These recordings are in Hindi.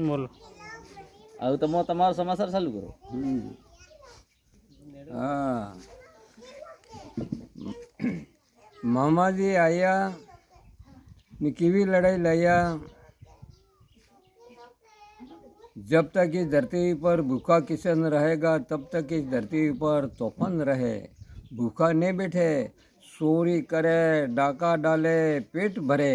બોલો હવે તમે તમારો સમાચાર ચાલુ કરો હમ. હા મામાજી આયા ને કેવી લડાઈ લડ્યા जब तक इस धरती पर भूखा किसान रहेगा तब तक इस धरती पर तूफान रहे भूखा नहीं बैठे चोरी करे डाका डाले पेट भरे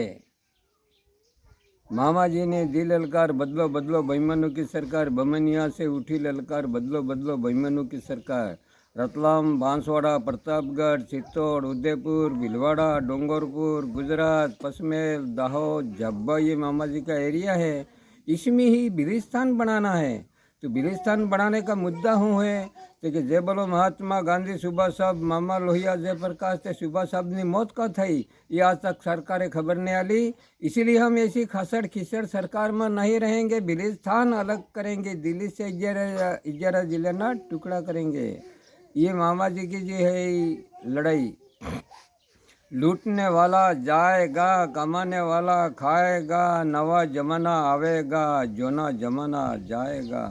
मामा जी ने दी ललकार बदलो बदलो, बेईमानों की सरकार। बमनिया से उठी ललकार, बदलो बदलो, बेईमानों की सरकार। रतलाम, बांसवाड़ा, प्रतापगढ़, चित्तौड़, उदयपुर, भिलवाड़ा, डोंगरपुर, गुजरात पसमेल दाहोद जब्बा ये मामा जी का एरिया है। इसमें ही बिरिस्तान बनाना है। तो बिरिस्तान बढ़ाने का मुद्दा हूँ है। देखिए, जय बोलो महात्मा गांधी, सुभाष साहब, मामा लोहिया जयप्रकाश थे, सुभाष साहब ने मौत का थी ये आज तक सरकारें खबर नहीं आली। इसीलिए हम ऐसी खसड़ खिसड़ सरकार में नहीं रहेंगे। बिरिस्तान अलग करेंगे। दिल्ली से ग्यारह ग्यारह ज़िले ना टुकड़ा करेंगे। ये मामा जी की जी है लड़ाई। लूटने वाला जाएगा, कमाने वाला खाएगा, नवा जमाना आवेगा, जोना जमाना जाएगा।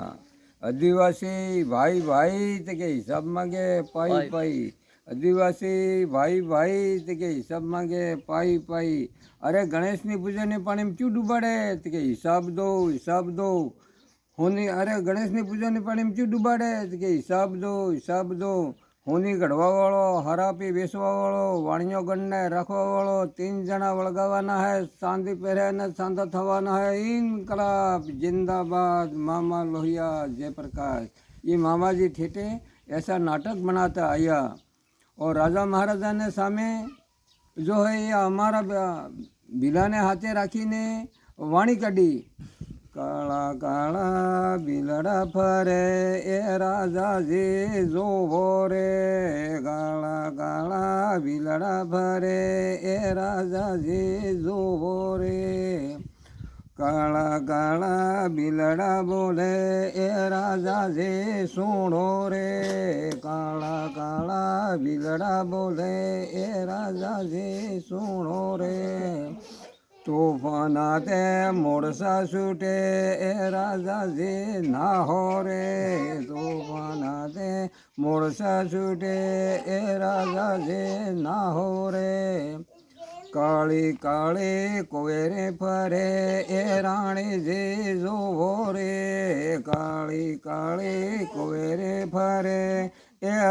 આદિવાસી ભાઈ ભાઈ તે કે હિસાબ માંગે પાઈ પાઈ. આદિવાસી ભાઈ ભાઈ તે કે હિસાબ માંગે પાઈ પાઈ. અરે ગણેશની પૂજાને પણ એમ ચૂ ડૂબાડે? તે કે હિસાબ દો હિસાબ દો. હોની અરે ગણેશની પૂજાને પણ એમ ચૂ ડૂબાડે? તે કે હિસાબ દો હિસાબ દો. હોની ગઢવાવાળો હરાપી વેચવાવાળો વાણિયો ગણને રાખવાવાળો तीन જણા વળગાવાના હે ચાંદી પહેરે ને ચાંદા થવાના હે इनकलाब जिंदाबाद मामा लोहिया जयप्रकाश ये मामा जी ठेठे ऐसा नाटक बनाता आया और राजा महाराजा ने सामे जो है ये हमारा બિલાને હાથે રાખીને વાણી કાઢી કાળા કાળા બિલડા ફરે, એ રાજાજી જોવો રે. કાળા કાળા બિલડા ફરે, એ રાજાજી જોવો રે. કાળા કાળા બિલડા બોલે, એ રાજાજી સુણો રે. કાળા કાળા બિલડા બોલે, એ રાજાજી સુણો રે. তুফানাতে মোরসা ছুটে এ রাজা যে না হরে। তুফানাতে মোরসা ছুটে এ রাজা যে না হরে। কালি কালি কোয়েরে ফরে এ রাণী যে জোরে কালি কালি কোয়েরে ফরে এ